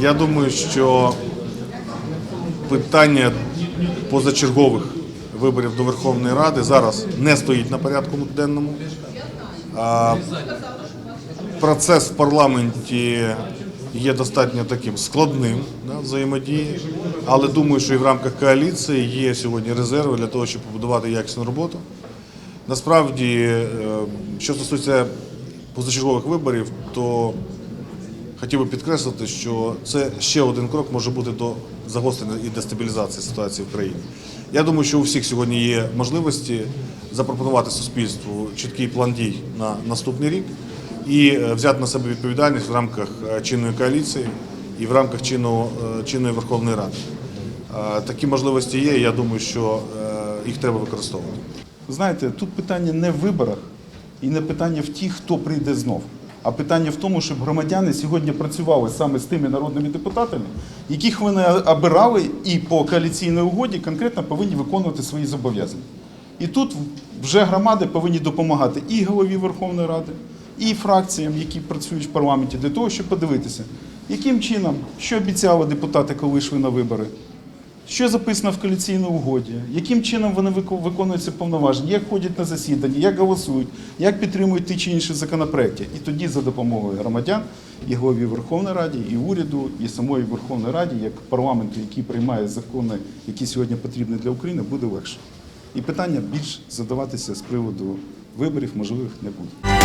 Я думаю, що питання позачергових виборів до Верховної Ради зараз не стоїть на порядку денному. Процес в парламенті є достатньо таким складним да, взаємодії, але думаю, що і в рамках коаліції є сьогодні резерви для того, щоб побудувати якісну роботу. Насправді, е, що стосується позачергових виборів, то хотів би підкреслити, що це ще один крок може бути до загострення і дестабілізації ситуації в країні. Я думаю, що у всіх сьогодні є можливості запропонувати суспільству чіткий план дій на наступний рік і е, взяти на себе відповідальність в рамках е, чинної коаліції і в рамках е, чинної Верховної Ради. Такі можливості є, і я думаю, що їх треба використовувати. Знаєте, тут питання не в виборах і не питання в тих, хто прийде знов. А питання в тому, щоб громадяни сьогодні працювали саме з тими народними депутатами, яких вони обирали і по коаліційній угоді конкретно повинні виконувати свої зобов'язання. І тут вже громади повинні допомагати і голові Верховної Ради, і фракціям, які працюють в парламенті, для того, щоб подивитися, яким чином, що обіцяли депутати, коли йшли на вибори, що записано в коаліційній угоді, яким чином вони вику- виконують ці повноваження, як ходять на засідання, як голосують, як підтримують ті чи інші законопроекти. І тоді за допомогою громадян і голові Верховної Ради, і уряду, і самої Верховної Ради, як парламенту, який приймає закони, які сьогодні потрібні для України, буде легше. І питання більш задаватися з приводу виборів можливих не буде.